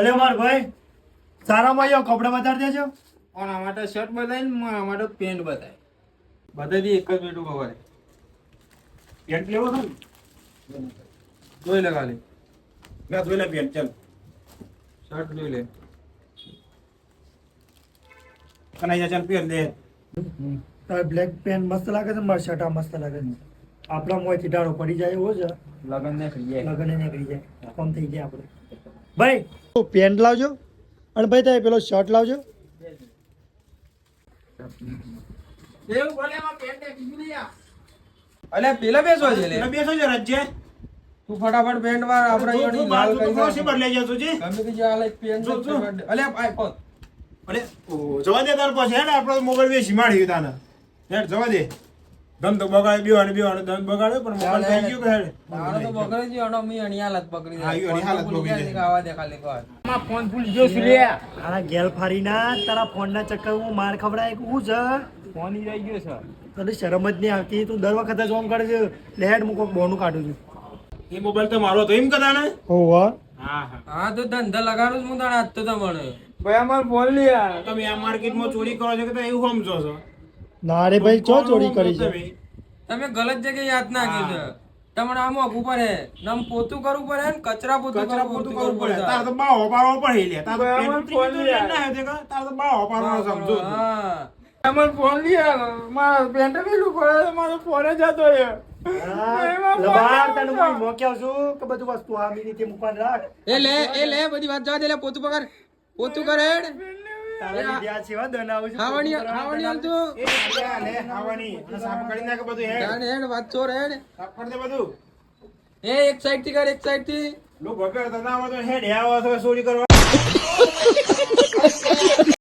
અરે માર ભાઈ સારામાં આવ્યો કપડા બતાડી દેજો. આના માટે શર્ટ બતાય ને મારા માટે પેન્ટ બતાય. બધાથી એક જ બેટું ખબર પેન્ટ લેવો છે ને? જોઈ લે ખાલી. ના જોઈ લે પેન્ટ ચાલ. શર્ટ જોઈ લે. કનાઈ ચાલ પેન્ટ લે. તારે બ્લેક પેન્ટ મસ્ત લાગે છે મારા શર્ટ આ મસ્ત લાગે છે. આપણા મોંથી ડાળો પડી જાય એવો છે. લગન ને થઈ જાય. લગન નીકળી જાય. કોમ થઈ જાય આપણે. ભાઈ. પેન્ટ લાવજો અને ભાઈ તમે પેલો શર્ટ લાવજો. ને પેલા બેસવા છે લે. બેસો છે રજ્જે તું ફટાફટ પેન્ટ વાર આપણે અહીંયાની લાલ કરી. બદલાઈ તે પેન્ટ જો. આ જવા દે તાર પાસે હેડ આપણો મોબાઈલ વેચી માડ્યું તાને. હેડ જવા દે. તો બગાડે બીવાનું બીવાનું દમ બગાડે પણ મોબાઈલ થઈ ગયો કે હેડે તારો તો બગડી ગયો, અણો મી અણી હાલત પકડી હા, અણી હાલત ફોન પકડી જાય. આવા દે ખાલી એકવાર. માં ફોન ભૂલી ગયો સુલિયા આરા ગેલ ફારી ના તારા ફોનના હું માર ખવડાય કે હું છે ફોન ઈ રહી ગયો છે. તને શરમ જ નહીં આવતી તું દર વખતે જ ઓમ કરે છે. લેડ હું બોનું કાઢું છું. એ મોબાઈલ તો મારો તો એમ કદા ને? હા હા. હા તો ધંધા લગાડું છું હું તારા આજ તો તમને ભાઈ અમાર ફોન લ્યા તમે આ માર્કેટમાં ચોરી કરો છો કે તો એવું સમજો છો? ના રે ભાઈ ચો ચોરી કરી છે? તમે? તમે ગલત જગ્યાએ યાદ નાખી છે. તમને આમ મોઘું પડે. નમ પોતું કરવું પડે ને કચરા પોતું કચરા કરવું પોતું કરવું પડે. તાર તો બા પાડવો પડે લે તાર તો ભાઈ, પેન્ટ આમાં ફોન તો યાર. ના હે તે તાર તો બાવો પાડવાનો સમજો હા. અમાર ફોન લે આ મારા પેન્ટ પેલું પડે મારો ફોન જ હતો એ. હા, એમાં ફોન લબાડ લેવો તને છે. હું મોકલી આવું છું કે બધું વસ્તુ આ મી રીતે મૂકવાની રાખ. એ લે એ લે બધી વાત જવા દે પોતું કરે હેડ. તારા લીધે સેવા દનાવું છું. ખાવાની ખાવાની આલજો એ લે, લે, ખાવાની. સાફ કરી નાખે બધું હેડ. હેડ હેડ વાત ચોર હેડ સાફ કરી દે બધું. એ એક સાઈડથી કર એક સાઈડથી લો, ભગર તો ના આવે તો હેડ, હે આવે તો ચોરી કરવા